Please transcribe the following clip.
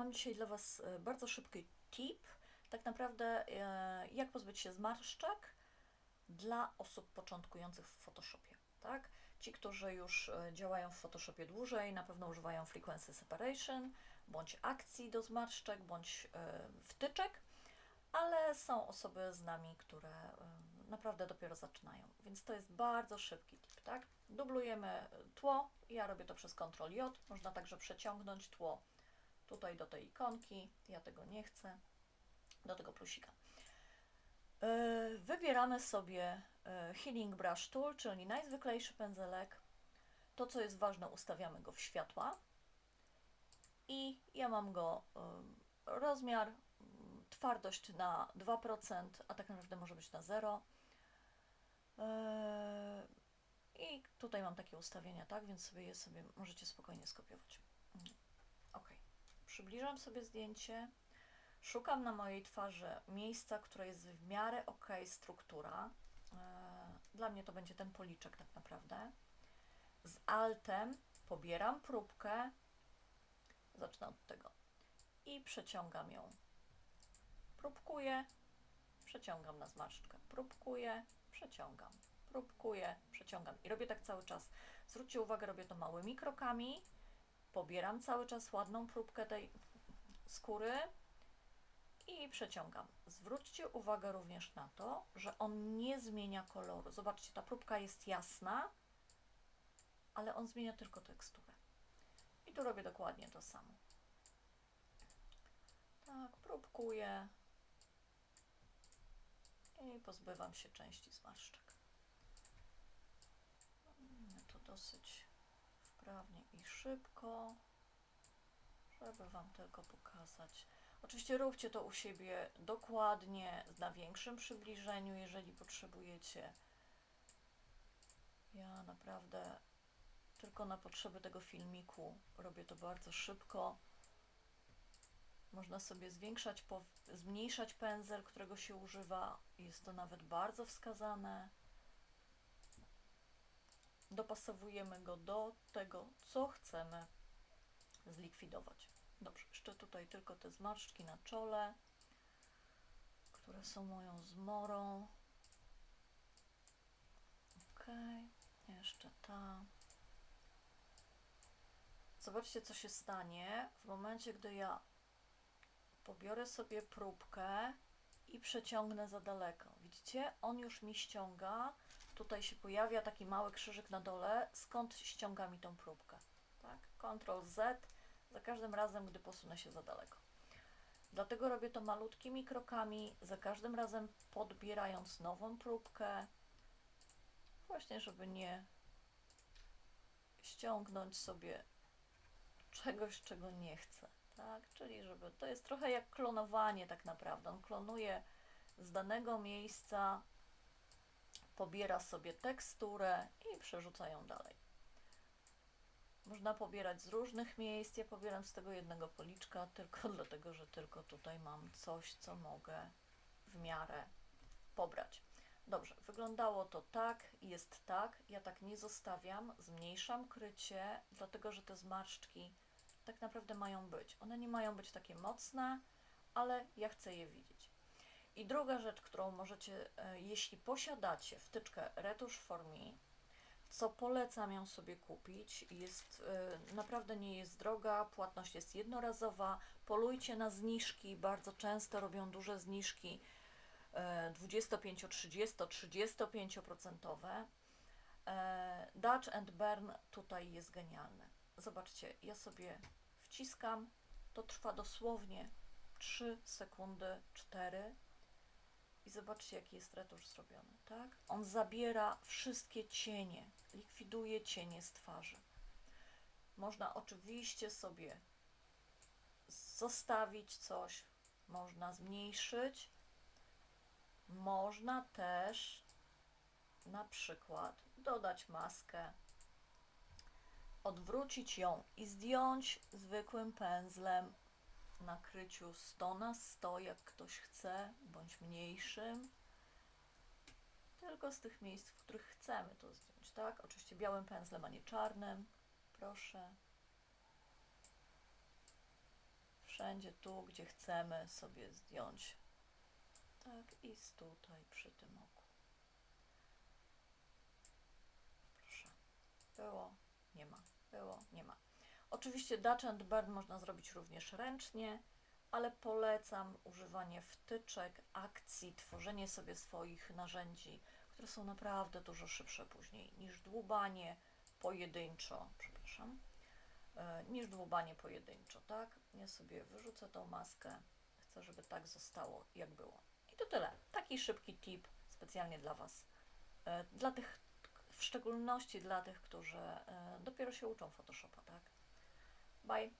mam dzisiaj dla Was e, bardzo szybki tip, tak naprawdę e, jak pozbyć się zmarszczek dla osób początkujących w Photoshopie. Tak? Ci, którzy już e, działają w Photoshopie dłużej, na pewno używają frequency separation, bądź akcji do zmarszczek, bądź wtyczek, ale są osoby z nami, które naprawdę dopiero zaczynają. Więc to jest bardzo szybki tip, tak? Dublujemy tło, ja robię to przez Ctrl J, można także przeciągnąć tło tutaj do tej ikonki, ja tego nie chcę, do tego plusika. E, Wybieramy sobie e, Healing Brush Tool, czyli najzwyklejszy pędzelek. To, co jest ważne, ustawiamy go w światła. I ja mam go e, rozmiar, mm, twardość na 2%, a tak naprawdę może być na 0. E, I tutaj mam takie ustawienia, tak, więc sobie je sobie możecie spokojnie skopiować. Przybliżam sobie zdjęcie. Szukam na mojej twarzy miejsca, które jest w miarę ok struktura. E, Dla mnie to będzie ten policzek tak naprawdę. Z altem pobieram próbkę. Zacznę od tego. I przeciągam ją. Próbkuję, przeciągam na zmarszczkę. Próbkuję, przeciągam. Próbkuję, przeciągam. I robię tak cały czas. Zwróćcie uwagę, robię to małymi krokami. Pobieram cały czas ładną próbkę tej skóry i przeciągam. Zwróćcie uwagę również na to, że on nie zmienia koloru. Zobaczcie, ta próbka jest jasna, ale on zmienia tylko teksturę. I tu robię dokładnie to samo. Tak, próbkuję i pozbywam się części zmarszczek. Robimy to dosyć wprawnie i szybko, żeby Wam tylko pokazać. Oczywiście róbcie to u siebie dokładnie, na większym przybliżeniu, jeżeli potrzebujecie. Ja naprawdę tylko na potrzeby tego filmiku robię to bardzo szybko. Można sobie zwiększać, zmniejszać pędzel, którego się używa. Jest to nawet bardzo wskazane. Dopasowujemy go do tego, co chcemy zlikwidować. Dobrze, jeszcze tutaj tylko te zmarszczki na czole, które są moją zmorą. Ok, jeszcze ta. Zobaczcie, co się stanie w momencie, gdy ja pobiorę sobie próbkę i przeciągnę za daleko. Widzicie? On już mi ściąga. Tutaj się pojawia taki mały krzyżyk na dole, skąd ściąga mi tą próbkę. Tak? Ctrl Z za każdym razem, gdy posunę się za daleko. Dlatego robię to malutkimi krokami, za każdym razem podbierając nową próbkę, właśnie żeby nie ściągnąć sobie czegoś, czego nie chcę. Tak? Czyli żeby to jest trochę jak klonowanie tak naprawdę. On klonuje z danego miejsca, pobiera sobie teksturę i przerzuca ją dalej. Można pobierać z różnych miejsc. Ja pobieram z tego jednego policzka, tylko dlatego, że tylko tutaj mam coś, co mogę w miarę pobrać. Dobrze, wyglądało to tak, jest tak. Ja tak nie zostawiam, zmniejszam krycie, dlatego że te zmarszczki tak naprawdę mają być. One nie mają być takie mocne, ale ja chcę je widzieć. I druga rzecz, którą możecie, e, jeśli posiadacie wtyczkę Retusz for Me, co polecam ją sobie kupić. Jest, y, naprawdę nie jest droga, płatność jest jednorazowa. Polujcie na zniżki, bardzo często robią duże zniżki y, 25, 30, 35%. E, Dutch and Burn tutaj jest genialne. Zobaczcie, ja sobie wciskam, to trwa dosłownie 3 sekundy, 4 i zobaczcie, jaki jest retusz zrobiony, tak? On zabiera wszystkie cienie, likwiduje cienie z twarzy. Można oczywiście sobie zostawić coś, można zmniejszyć, można też na przykład dodać maskę, odwrócić ją i zdjąć zwykłym pędzlem nakryciu 100 na 100, jak ktoś chce, bądź mniejszym. Tylko z tych miejsc, w których chcemy to zdjąć, tak? Oczywiście białym pędzlem, a nie czarnym. Proszę. wszędzie tu, gdzie chcemy sobie zdjąć. Tak, i z tutaj przy tym oku. Proszę. Było, nie ma. Było, nie ma. Oczywiście Dutch and Burn można zrobić również ręcznie, ale polecam używanie wtyczek, akcji, tworzenie sobie swoich narzędzi, które są naprawdę dużo szybsze później niż dłubanie pojedynczo, przepraszam, e, niż dłubanie pojedynczo, tak? Ja sobie wyrzucę tą maskę, chcę, żeby tak zostało, jak było. I to tyle. Taki szybki tip specjalnie dla Was. E, Dla tych, w szczególności dla tych, którzy e, dopiero się uczą Photoshopa, tak? Bye.